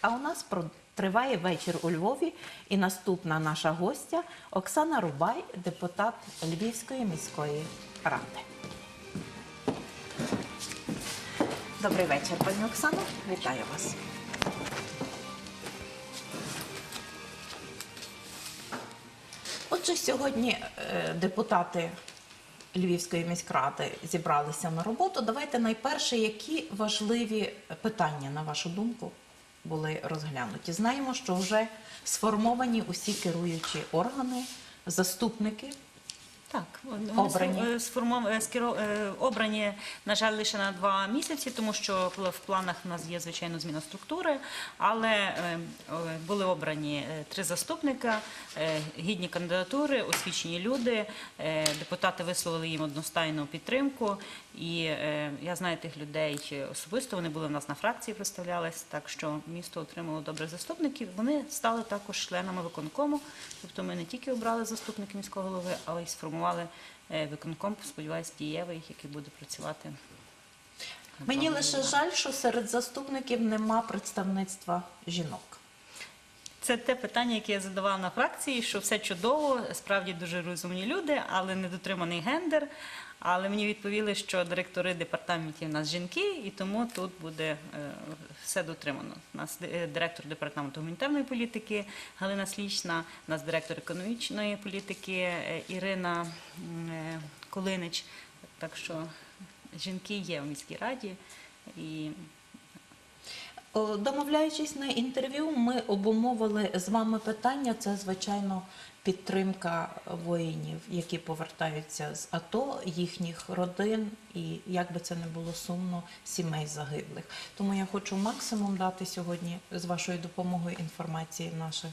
А у нас триває вечір у Львові, і наступна наша гостя Оксана Рубай, депутат Львівської міської ради. Добрий вечір, пані Оксано. Вітаю вас. Отже, сьогодні е, депутати Львівської міськради зібралися на роботу. Давайте найперше, які важливі питання, на вашу думку, були розглянуті. Знаємо, що вже сформовані усі керуючі органи, заступники. Так, Обрані. е, сформов- е, е, обрані, на жаль, лише на два місяці, тому що в планах у нас є, звичайно, зміна структури, але були обрані три заступника, гідні кандидатури, освічені люди. Депутати висловили їм одностайну підтримку. І я знаю тих людей особисто, вони були в нас на фракції, представлялись, так що місто отримало добрих заступників. Вони стали також членами виконкому. Тобто ми не тільки обрали заступника міського голови, але й сформували е, виконком, сподіваюсь, дієвий, який буде працювати. Мені лише жаль, що серед заступників нема представництва жінок. Це те питання, яке я задавала на фракції, що все чудово, справді дуже розумні люди, але недотриманий гендер. Але мені відповіли, що директори департаментів у нас жінки, і тому тут буде е, все дотримано. У нас е, директор департаменту гуманітарної політики Галина Слічна, у нас директор економічної політики е, Ірина Колинич. Так що жінки є в міській раді і Домовляючись на інтерв'ю, ми обумовили з вами питання. Це звичайно підтримка воїнів, які повертаються з АТО, їхніх родин, і як би це не було сумно, сімей загиблих. Тому я хочу максимум дати сьогодні з вашою допомогою інформації наших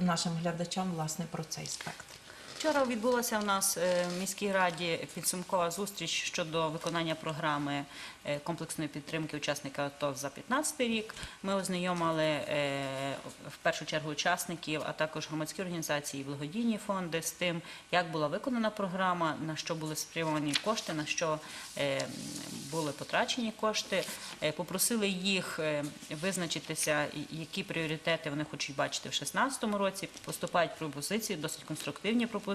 нашим глядачам власне про цей спектр. Вчора відбулася у нас е, в міській раді підсумкова зустріч щодо виконання програми е, комплексної підтримки учасника АТО за 2015 рік. Ми ознайомили е, в першу чергу учасників, а також громадські організації, і благодійні фонди з тим, як була виконана програма, на що були спрямовані кошти, на що були потрачені кошти. Попросили їх визначитися, які пріоритети вони хочуть бачити в 2016 році. Поступають пропозиції, досить конструктивні пропозиції.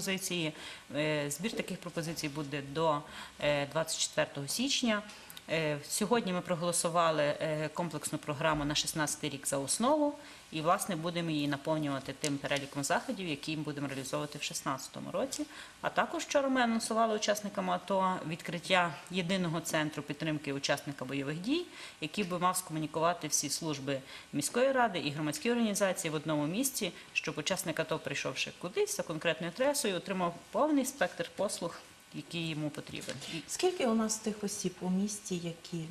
Е, Збір таких пропозицій буде до е, 24 січня. Е, Сьогодні ми проголосували е, комплексну програму на 16 рік за основу, і власне будемо її наповнювати тим переліком заходів, які будемо реалізовувати в 2016 році. А також вчора ми анонсували учасникам АТО відкриття єдиного центру підтримки учасника бойових дій, який би мав скомунікувати всі служби міської ради і громадські організації в одному місці, щоб учасник АТО, прийшовши кудись за конкретною адресою, отримав повний спектр послуг, який йому потрібен. Скільки у нас тих осіб у місті, які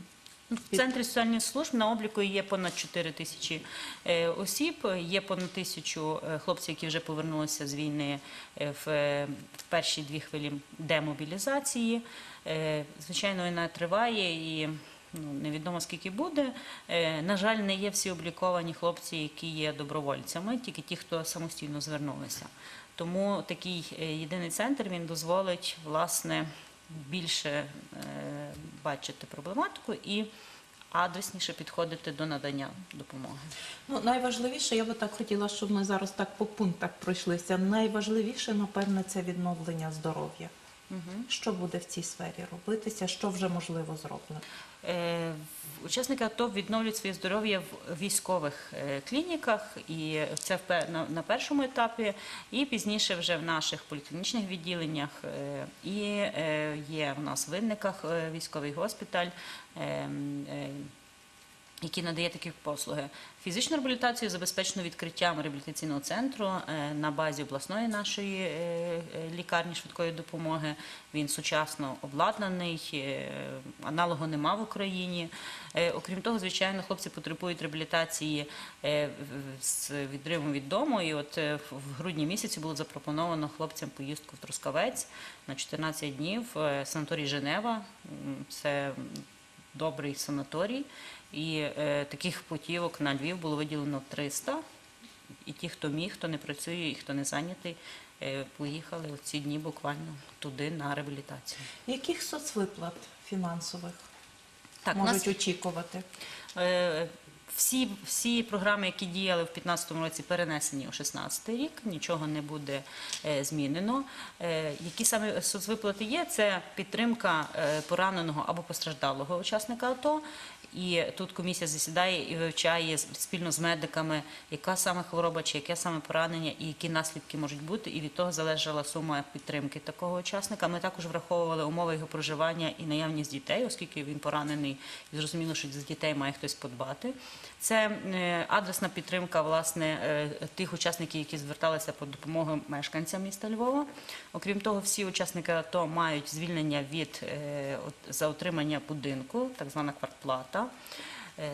В центрі соціальних служб на обліку є понад 4 тисячі е, осіб, є понад тисячу е, хлопців, які вже повернулися з війни е, в, перші дві хвилі демобілізації. Звичайно, війна триває і ну, невідомо скільки буде. Е, На жаль, не є всі обліковані хлопці, які є добровольцями, тільки ті, хто самостійно звернулися. Тому такий е, єдиний центр він дозволить власне більше е, бачити проблематику і адресніше підходити до надання допомоги. Ну, найважливіше, я би так хотіла, щоб ми зараз так по пунктах пройшлися. Найважливіше, напевне, це відновлення здоров'я. Що буде в цій сфері робитися, що вже можливо зроблено? Е, Учасники АТО відновлюють своє здоров'я в військових е, клініках, і це в на- на першому етапі, і пізніше вже в наших поліклінічних відділеннях. Е, І е, є в нас в Винниках е, військовий госпіталь. е, е, який надає такі послуги. Фізичну реабілітацію забезпечено відкриттям реабілітаційного центру е, на базі обласної нашої е, е, лікарні швидкої допомоги. Він сучасно обладнаний, аналогу нема в Україні. Окрім того, звичайно, хлопці потребують реабілітації з відривом від дому. І от в грудні місяці було запропоновано хлопцям поїздку в Трускавець на 14 днів. Санаторій Женева. Це добрий санаторій. І е, таких путівок на Львів було виділено 300. І ті, хто міг, хто не працює і хто не зайнятий, е, поїхали у ці дні буквально туди на реабілітацію. Яких соцвиплат фінансових Так, можуть нас очікувати? Е, Всі, всі програми, які діяли в 2015 році, перенесені у 2016 рік, нічого не буде е, змінено. Е, які саме соцвиплати є? Це підтримка е, пораненого або постраждалого учасника АТО. І тут комісія засідає і вивчає спільно з медиками, яка саме хвороба чи яке саме поранення і які наслідки можуть бути. І від того залежала сума підтримки такого учасника. Ми також враховували умови його проживання і наявність дітей, оскільки він поранений, і зрозуміло, що за дітей має хтось подбати. Це е, адресна підтримка е, тих учасників, які зверталися по допомогу мешканцям міста Львова. Окрім того, всі учасники АТО мають звільнення від е, за отримання будинку, так звана квартплата.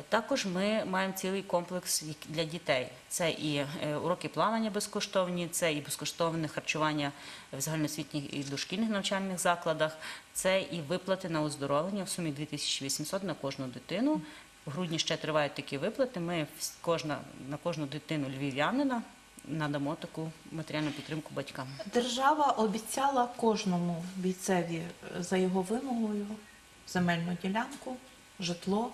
Також ми маємо цілий комплекс для дітей. Це і уроки плавання безкоштовні, це і безкоштовне харчування в загальноосвітніх і дошкільних навчальних закладах, це і виплати на оздоровлення в сумі 2800 на кожну дитину. В грудні ще тривають такі виплати. Ми кожна на кожну дитину львів'янина надамо таку матеріальну підтримку батькам. Держава обіцяла кожному бійцеві е, за його вимогою земельну ділянку, житло.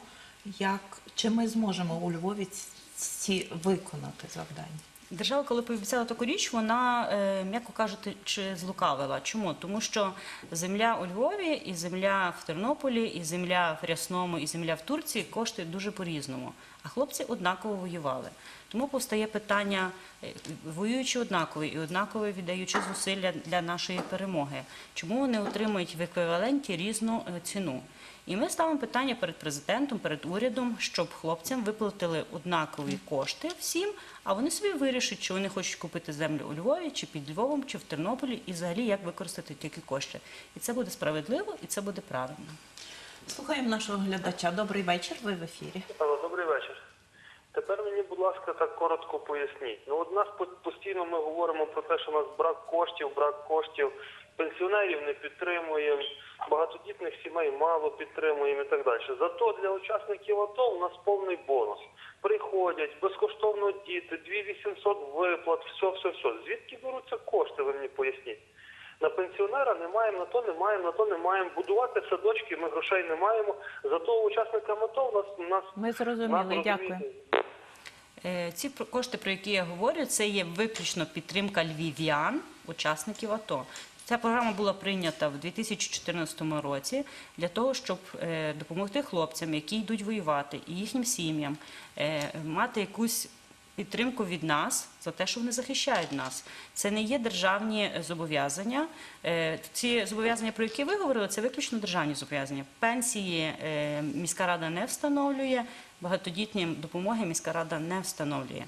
Як чи ми зможемо у Львові ці- ці виконати завдання? Держава, коли пообіцяла таку річ, вона, е, м'яко кажучи, чи злукавила. Чому? Тому що земля у Львові, і земля в Тернополі, і земля в Рясному, і земля в Турції коштує дуже по-різному. А хлопці однаково воювали. Тому повстає питання, е, воюючи однаково і однаково віддаючи зусилля для нашої перемоги, чому вони отримують в еквіваленті різну е, ціну? І ми ставимо питання перед президентом, перед урядом, щоб хлопцям виплатили однакові кошти всім, а вони собі вирішать, чи вони хочуть купити землю у Львові, чи під Львовом, чи в Тернополі, і взагалі як використати тільки кошти. І це буде справедливо, і це буде правильно. Слухаємо нашого глядача. Добрий вечір. Ви в ефірі. Алло, добрий вечір. Тепер мені, будь ласка, так коротко поясніть. Ну, от нас постійно ми говоримо про те, що у нас брак коштів, брак коштів, пенсіонерів не підтримуємо, багатодітних сімей мало підтримуємо і так далі. Зато для учасників АТО у нас повний бонус. Приходять, безкоштовно діти, 2800 виплат, все, все, все. Звідки беруться кошти, ви мені поясніть? На пенсіонера не маємо, на то не маємо, на то не маємо. Будувати садочки ми грошей не маємо. Зато учасникам АТО у нас у нас Ми зрозуміли. Дякую. Е, Ці про- кошти, про які я говорю, це є виключно підтримка львів'ян, учасників АТО. Ця програма була прийнята в 2014 році для того, щоб е, допомогти хлопцям, які йдуть воювати, і їхнім сім'ям е, мати якусь підтримку від нас за те, що вони захищають нас. Це не є державні зобов'язання. Е, Ці зобов'язання, про які ви говорили, це виключно державні зобов'язання. Пенсії е, міська рада не встановлює, багатодітні допомоги міська рада не встановлює.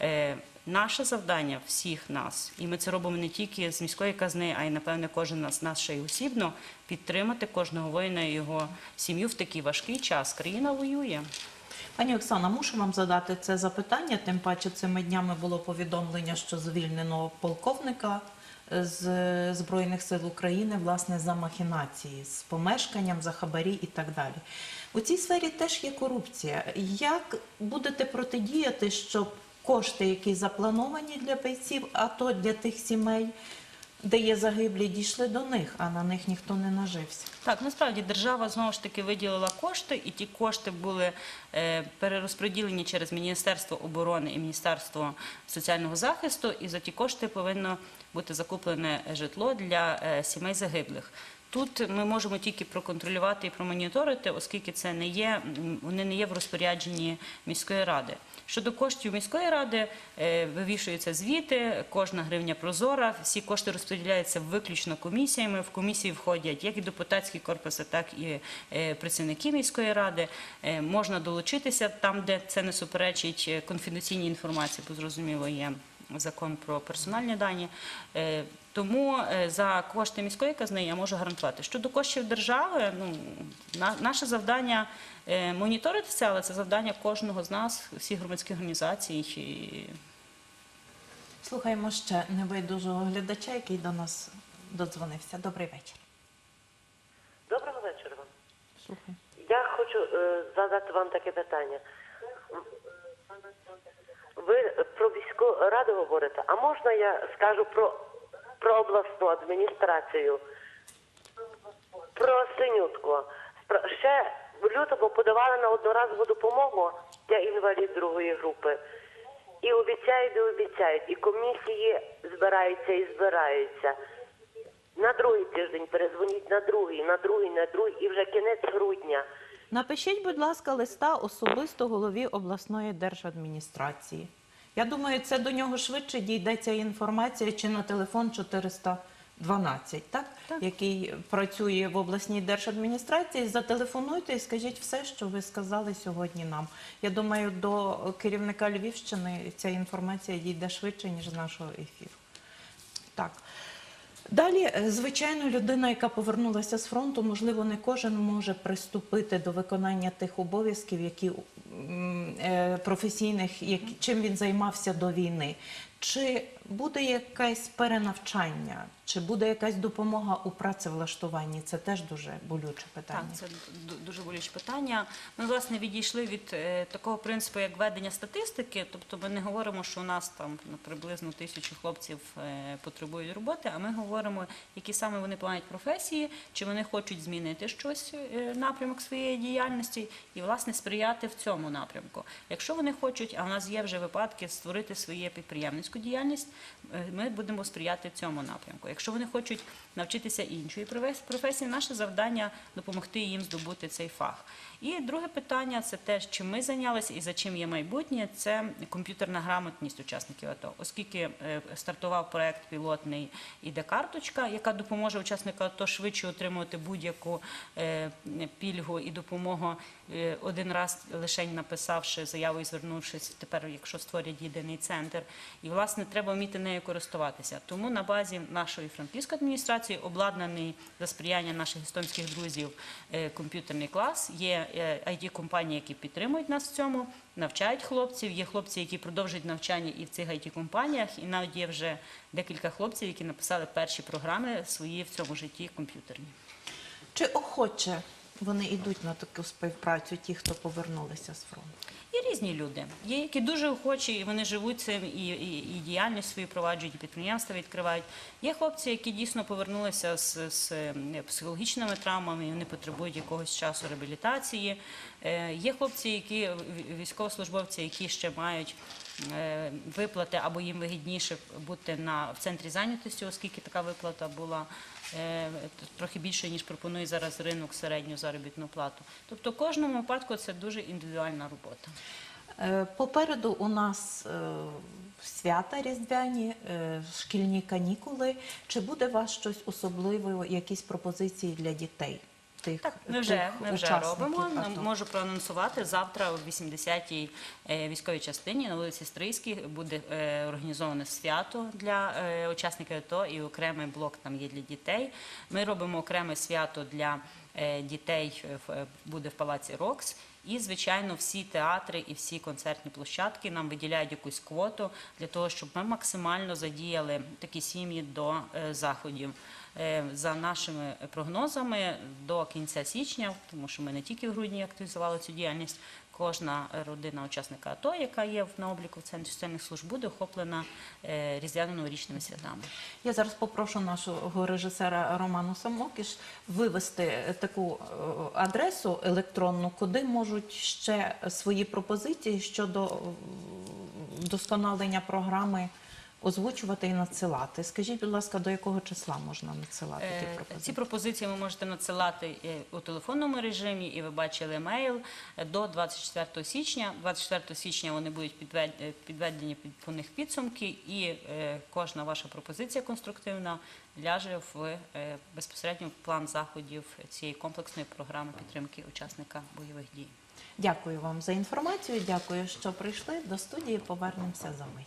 Е, Наше завдання всіх нас, і ми це робимо не тільки з міської казни, а й напевне кожен з нас ще й осібно, підтримати кожного воїна і його сім'ю в такий важкий час. Країна воює. Пані Оксана, мушу вам задати це запитання. Тим паче цими днями було повідомлення, що звільнено полковника з Збройних сил України власне за махінації з помешканням, за хабарі і так далі. У цій сфері теж є корупція. Як будете протидіяти, щоб кошти, які заплановані для бійців, а то для тих сімей, де є загиблі, дійшли до них, а на них ніхто не нажився? Так, насправді держава знову ж таки виділила кошти, і ті кошти були е, перерозподілені через Міністерство оборони і Міністерство соціального захисту. І за ті кошти повинно бути закуплене житло для е, сімей загиблих. Тут ми можемо тільки проконтролювати і промоніторити, оскільки це не є, вони не є в розпорядженні міської ради. Щодо коштів міської ради, е, вивішуються звіти, кожна гривня прозора, всі кошти розподіляються виключно комісіями. В комісії входять як і депутатські корпуси, так і е, працівники міської ради. Можна долучитися там, де це не суперечить конфіденційній інформації, бо зрозуміло є закон про персональні дані. Е, Тому е, за кошти міської казни я можу гарантувати. Щодо коштів держави, ну на- наше завдання е, моніторити це, але це завдання кожного з нас, всіх громадських організацій. І Слухаємо ще небайдужого глядача, який до нас додзвонився. Добрий вечір. Доброго вечора вам. Слухаю. Я хочу е, задати вам таке питання. Ви про військову раду говорите, а можна я скажу про, про обласну адміністрацію? Про Синютку. Ще в лютому подавали на одноразову допомогу Я інвалід другої групи. І обіцяють, і обіцяють. І комісії збираються і збираються. На другий тиждень перезвоніть на другий, на другий, на другий, і вже кінець грудня. Напишіть, будь ласка, листа особисто голові обласної держадміністрації. Я думаю, це до нього швидше дійде ця інформація чи на телефон 412, так? який працює в обласній держадміністрації. Зателефонуйте і скажіть все, що ви сказали сьогодні нам. Я думаю, до керівника Львівщини ця інформація дійде швидше, ніж з нашого ефіру. Так. Далі, е, звичайно, людина, яка повернулася з фронту, можливо, не кожен може приступити до виконання тих обов'язків, які е, професійних, як, чим він займався до війни. Чи буде якесь перенавчання, чи буде якась допомога у працевлаштуванні? Це теж дуже болюче питання. Так, це дуже болюче питання. Ми власне відійшли від е, такого принципу, як ведення статистики. Тобто, ми не говоримо, що у нас там ну, приблизно тисячу хлопців е, потребують роботи. А ми говоримо, які саме вони планують професії, чи вони хочуть змінити щось е, напрямок своєї діяльності і власне сприяти в цьому напрямку. Якщо вони хочуть, а в нас є вже випадки створити своє підприємницьку діяльність, ми будемо сприяти цьому напрямку. Якщо вони хочуть навчитися іншої професії, наше завдання допомогти їм здобути цей фах. І друге питання це те, чим ми зайнялися і за чим є майбутнє, це комп'ютерна грамотність учасників АТО. Оскільки е, стартував проект пілотний іде карточка, яка допоможе учаснику АТО швидше отримувати будь-яку е, пільгу і допомогу е, один раз лише написавши заяву і звернувшись тепер, якщо створять єдиний центр. І власне треба вміти нею користуватися. Тому на базі нашої франківської адміністрації обладнаний за сприяння наших естонських друзів е, комп'ютерний клас. Є it компанії, які підтримують нас в цьому, навчають хлопців. Є хлопці, які продовжують навчання і в цих it компаніях і навіть є вже декілька хлопців, які написали перші програми свої в цьому житті комп'ютерні. Чи охоче вони йдуть на таку співпрацю, ті, хто повернулися з фронту? Є різні люди. Є, які дуже охочі, і вони живуть цим, і, і, і діяльність свою проваджують, і підприємства відкривають. Є хлопці, які дійсно повернулися з, з е, психологічними травмами, і вони потребують якогось часу реабілітації. Е, Є хлопці, які військовослужбовці, які ще мають е, виплати або їм вигідніше бути на в центрі зайнятості, оскільки така виплата була трохи більше, ніж пропонує зараз ринок середню заробітну плату. Тобто, в кожному випадку це дуже індивідуальна робота. Е, Попереду у нас е, свята різдвяні, е, шкільні канікули. Чи буде у вас щось особливе, якісь пропозиції для дітей? Тих, Так, ми вже, тих ми вже учасників робимо. АТО? Можу проанонсувати завтра о 80-й е, військовій частині на вулиці Стрийській буде е, організоване свято для е, учасників АТО і окремий блок там є для дітей. Ми робимо окреме свято для е, дітей в- буде в палаці Рокс. І, звичайно, всі театри і всі концертні площадки нам виділяють якусь квоту для того, щоб ми максимально задіяли такі сім'ї до е, заходів. Е, За нашими прогнозами до кінця січня, тому що ми не тільки в грудні активізували цю діяльність, кожна родина учасника АТО, яка є на обліку в центрі соціальних служб, буде охоплена е, різдвяно-новорічними святами. Я зараз попрошу нашого режисера Роману Самокіш вивести таку е, адресу електронну, куди можуть ще свої пропозиції щодо вдосконалення програми озвучувати і надсилати. Скажіть, будь ласка, до якого числа можна надсилати ті Е, пропозиції? Ці пропозиції ви можете надсилати е, у телефонному режимі, і ви бачили емейл е, до 24 січня. 24 січня вони будуть підвед- підведені під по них підсумки, і кожна ваша пропозиція конструктивна ляже в безпосередньо план заходів цієї комплексної програми підтримки учасника бойових дій. Дякую вам за інформацію. Дякую, що прийшли до студії. Повернемося за мить.